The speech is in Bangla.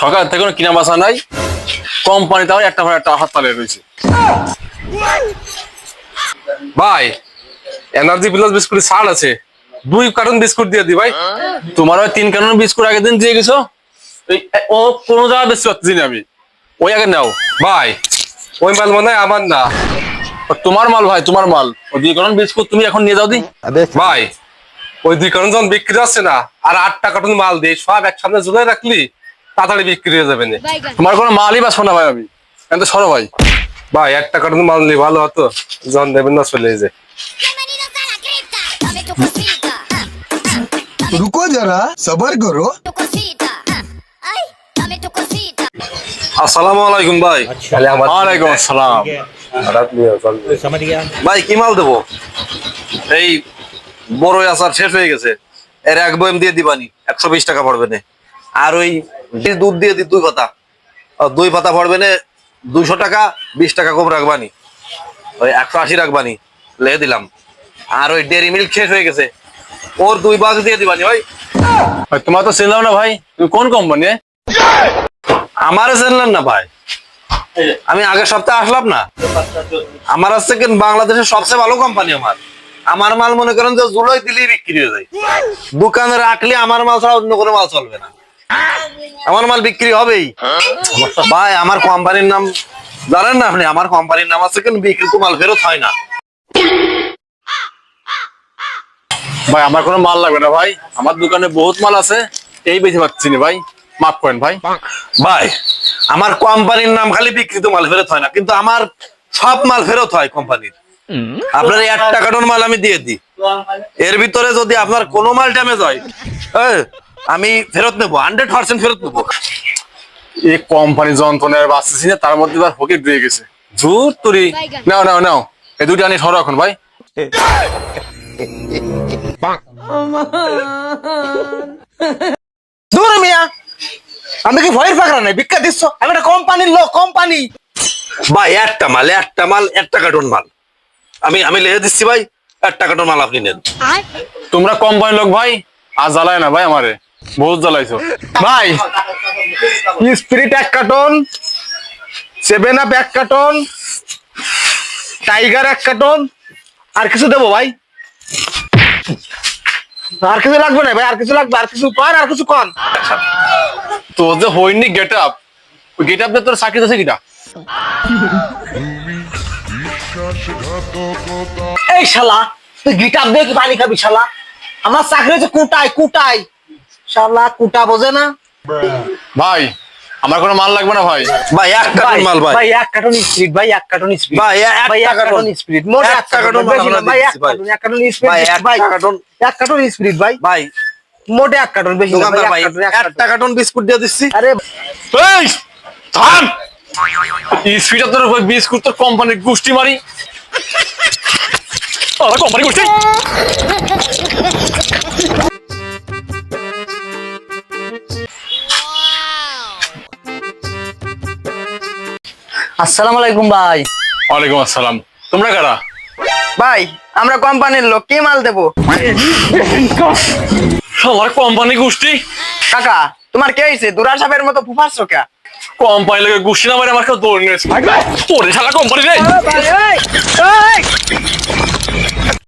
সকাল থেকে কোনো কিনা বাসা নাই। কোম্পানি তাও একটা পর একটা হাততালে রয়েছে। ভাই এনার্জি প্লাস বিস্কুট ছাড় আছে। দুই কার্টন বিস্কুট দিয়ে দি ভাই। তোমার ওই তিন কারণ বিস্কুট আগের দিন দিয়ে গেছো? ও কোনো জায়গা বেশি পাচ্ছি না আমি। ওই আগে নাও। ভাই ওই মাল মনে আমার না। তোমার মাল ভাই তোমার মাল। ওই দুই কারণ বিস্কুট তুমি এখন নিয়ে যাও দি। ভাই ওই দুই কার্টন যখন বিক্রি হচ্ছে না আর আটটা কার্টন মাল দিয়ে সব একসাথে জুলাই রাখলি তাড়াতাড়ি বিক্রি হয়ে যাবে আমার কোনো মালই বা শোনা ভাই আমি। এত সরো ভাই। ভাই এক টাকার মাল নিয়ে ভালো হতো। জন দেবেন না চলে যে রুকো যারা সবার করো। আসসালামু আলাইকুম ভাই। ওয়ালাইকুম আসসালাম। ভাই কি মাল দেবো? এই বড় আচার শেষ হয়ে গেছে। এর এক দিয়ে দিবানি একশো বিশ টাকা পড়বে না। আর ওই দুধ দিয়ে দি দুই পাতা। দুই পাতা না দুইশো টাকা বিশ টাকা কম রাখবানি। ওই একশো আশি রাখবানি লেগে দিলাম। আর ওই ডেরি মিল্ক শেষ হয়ে গেছে। ওর দুই বাস দিয়ে দিবানি ভাই। ভাই, তোমার তো চিনলাম না ভাই তুমি কোন কোম্পানি আমারে জানলেন না ভাই। আমি আগের সপ্তাহে আসলাম না। আমার হচ্ছে কি বাংলাদেশের সবচেয়ে ভালো কোম্পানি আমার। আমার মাল মনে করেন যে জুলাই দিলেই বিক্রি হয়ে যায়। দোকানে রাখলে আমার মাল ছাড়া অন্য কোনো মাল চলবে না। আমার মাল বিক্রি হবেই। ভাই, আমার কোম্পানির নাম, জানেন না আপনি, আমার কোম্পানির নাম আছে বিক্রিত মাল ফেরত হয় না। ভাই, আমার কোনো মাল লাগবে না, ভাই। আমার দোকানে বহুত মাল আছে, এই বেশি পাচ্ছি না, ভাই। মাফ করেন, ভাই। ভাই, আমার কোম্পানির নাম খালি বিক্রিত মাল ফেরত হয় না, কিন্তু আমার সব মাল ফেরত হয় কোম্পানির। আপনার এক টাকাটোর মাল আমি দিয়ে দিই। এর ভিতরে যদি আপনার কোনো মাল ড্যামেজ হয় আমি ফেরত নেব হান্ড্রেড পার্সেন্ট ফেরত নেব। এই কোম্পানি যন্ত্রণার বাঁচতেছি না তার মধ্যে তার ফকির ডুয়ে গেছে। জোর তুরি। নাও নাও নাও এই দুটো আনি সরো এখন ভাই। দূর মিয়া আমি কি ভয়ের পাকড়া নাই? ভিক্ষা দিচ্ছ? আমি একটা কোম্পানির লোক কোম্পানি। ভাই একটা মাল একটা মাল এক টাকাটোর মাল। আমি আমি লিখে দিচ্ছি ভাই এক টাকাটোর মাল আপনি নেন। তোমরা কোম্পানির লোক ভাই আর জ্বালায় না ভাই আমারে। বহুত জ্বালাইছো। ভাই স্পিরিট এক কার্টন সেভেন আপ এক কার্টন টাইগার এক কার্টন আর কিছু দেবো ভাই? আর কিছু লাগবে না ভাই আর কিছু লাগবে আর কিছু কন আর কিছু কন? তো যে হইনি গেট আপ গেট আপ তোর চাকরি আছে কিটা? এই শালা তুই গিটার দিয়ে কি পানি খাবি শালা? আমার চাকরি হচ্ছে কুটাই কুটাই শালা কুটা বোঝে না? ভাই আমার কোনো মাল লাগবে না ভাই। ভাই এক কার্টন মাল ভাই। ভাই এক কার্টন স্পিরিট ভাই এক কার্টন স্পিরিট ভাই, এক কার্টন। স্পিরিট মোট এক কার্টন কার্টন বেশি না ভাই এক ভাই। কার্টন এক কার্টন ভাই, এক কার্টন। এক কার্টন স্পিরিট ভাই। ভাই। মোটে এক কার্টন বেশি না ভাই এক কার্টন এক একটা কার্টন। বিস্কুট দিয়ে দিচ্ছি। আরে এই থাম। স্পিডার তোর বিস্কুট তোর কোম্পানির গোষ্ঠী মারি। আরে কোম্পানি গোষ্ঠী। আসসালামু আলাইকুম ভাই। ওয়ালাইকুম আসসালাম। তোমরা কারা? ভাই আমরা কোম্পানির লোক কি মাল দেবো? আমার কোম্পানি গোষ্ঠী। কাকা তোমার কে হয়েছে দুরা সাহেবের মতো ফুফাস কে কোম্পানি লোকের গোষ্ঠী না মারে আমার কেউ দৌড় নিয়েছে তোরে শালা কোম্পানি রে